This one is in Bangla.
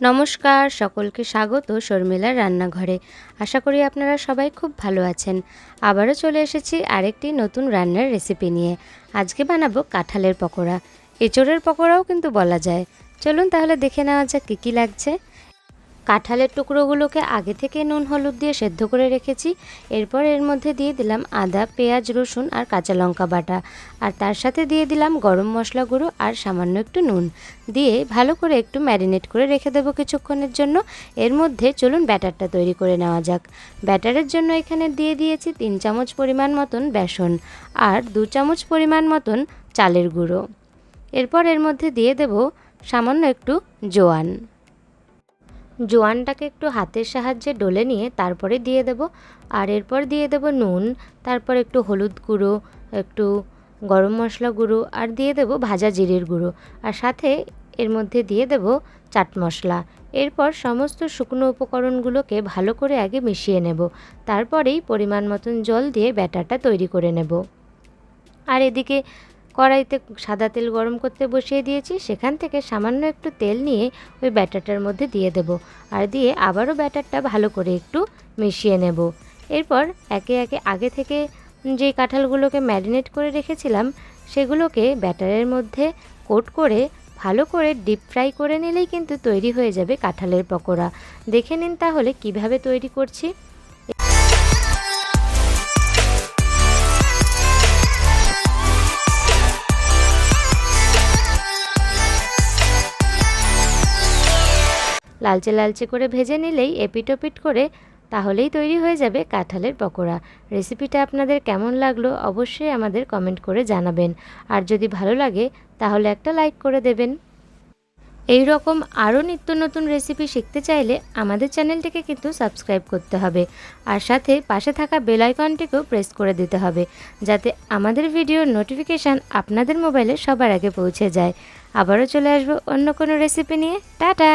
নমস্কার, সকলকে স্বাগত শর্মিলার রান্নাঘরে। আশা করি আপনারা সবাই খুব ভালো আছেন। আবারও চলে এসেছি আরেকটি নতুন রান্নার রেসিপি নিয়ে। আজকে বানাবো কাঁঠালের পকোড়া। এঁচোড়ের পকোড়াও কিন্তু বলা যায়। চলুন তাহলে দেখে নেওয়া যাক কী কী লাগছে। কাঁঠালের টুকরোগুলোকে আগে থেকে নুন, হলুদ দিয়ে সেদ্ধ করে রেখেছি। এরপর এর মধ্যে দিয়ে দিলাম আদা, পেঁয়াজ, রসুন আর কাঁচা লঙ্কা বাটা। আর তার সাথে দিয়ে দিলাম গরম মশলা গুঁড়ো আর সামান্য একটু নুন। দিয়ে ভালো করে একটু ম্যারিনেট করে রেখে দেবো কিছুক্ষণের জন্য। এর মধ্যে চলুন ব্যাটারটা তৈরি করে নেওয়া যাক। ব্যাটারের জন্য এখানে দিয়ে দিয়েছি তিন চামচ পরিমাণ মতন বেসন আর দু চামচ পরিমাণ মতন চালের গুঁড়ো। এরপর এর মধ্যে দিয়ে দেব সামান্য একটু জোয়ান। জোয়ানটাকে একটু হাতের সাহায্যে ডলে নিয়ে তারপরে দিয়ে দেব। আর এরপর দিয়ে দেব নুন, তারপর একটু হলুদ গুঁড়ো, একটু গরম মশলা গুঁড়ো, আর দিয়ে দেব ভাজা জিরের গুঁড়ো। আর সাথে এর মধ্যে দিয়ে দেব চাট মশলা। এরপর সমস্ত শুকনো উপকরণগুলোকে ভালো করে আগে মিশিয়ে নেব। তারপরেই পরিমাণ মতন জল দিয়ে ব্যাটারটা তৈরি করে নেব। আর এদিকে কড়াইতে সাদা তেল গরম করতে বসিয়ে দিয়েছি। সেখান থেকে সামান্য একটু তেল নিয়ে ওই ব্যাটারটার মধ্যে দিয়ে দেব আর দিয়ে আবারও ব্যাটারটা ভালো করে একটু মিশিয়ে নেব। এরপর একে একে আগে থেকে যে কাঁঠালগুলোকে ম্যারিনেট করে রেখেছিলাম, সেগুলোকে ব্যাটারের মধ্যে কোট করে ভালো করে ডিপ ফ্রাই করে নিলেই কিন্তু তৈরি হয়ে যাবে কাঁঠালের পকোড়া। দেখে নিন তাহলে কীভাবে তৈরি করছি। লালচে লালচে করে ভেজে নিলেই এপিটোপিট করে তাহলেই তৈরি হয়ে যাবে কাঁঠালের পকোড়া। রেসিপিটা আপনাদের কেমন লাগল অবশ্যই আমাদের কমেন্ট করে জানাবেন। আর যদি ভালো লাগে, তাহলে একটা লাইক করে দেবেন। এই রকম আরও নিত্য নতুন রেসিপি শিখতে চাইলে আমাদের চ্যানেলটিকে কিন্তু সাবস্ক্রাইব করতে হবে। আর সাথে পাশে থাকা বেল আইকনটিকেও প্রেস করে দিতে হবে, যাতে আমাদের ভিডিওর নোটিফিকেশান আপনাদের মোবাইলে সবার আগে পৌঁছে যায়। আবারও চলে আসব অন্য কোনো রেসিপি নিয়ে। টাটা!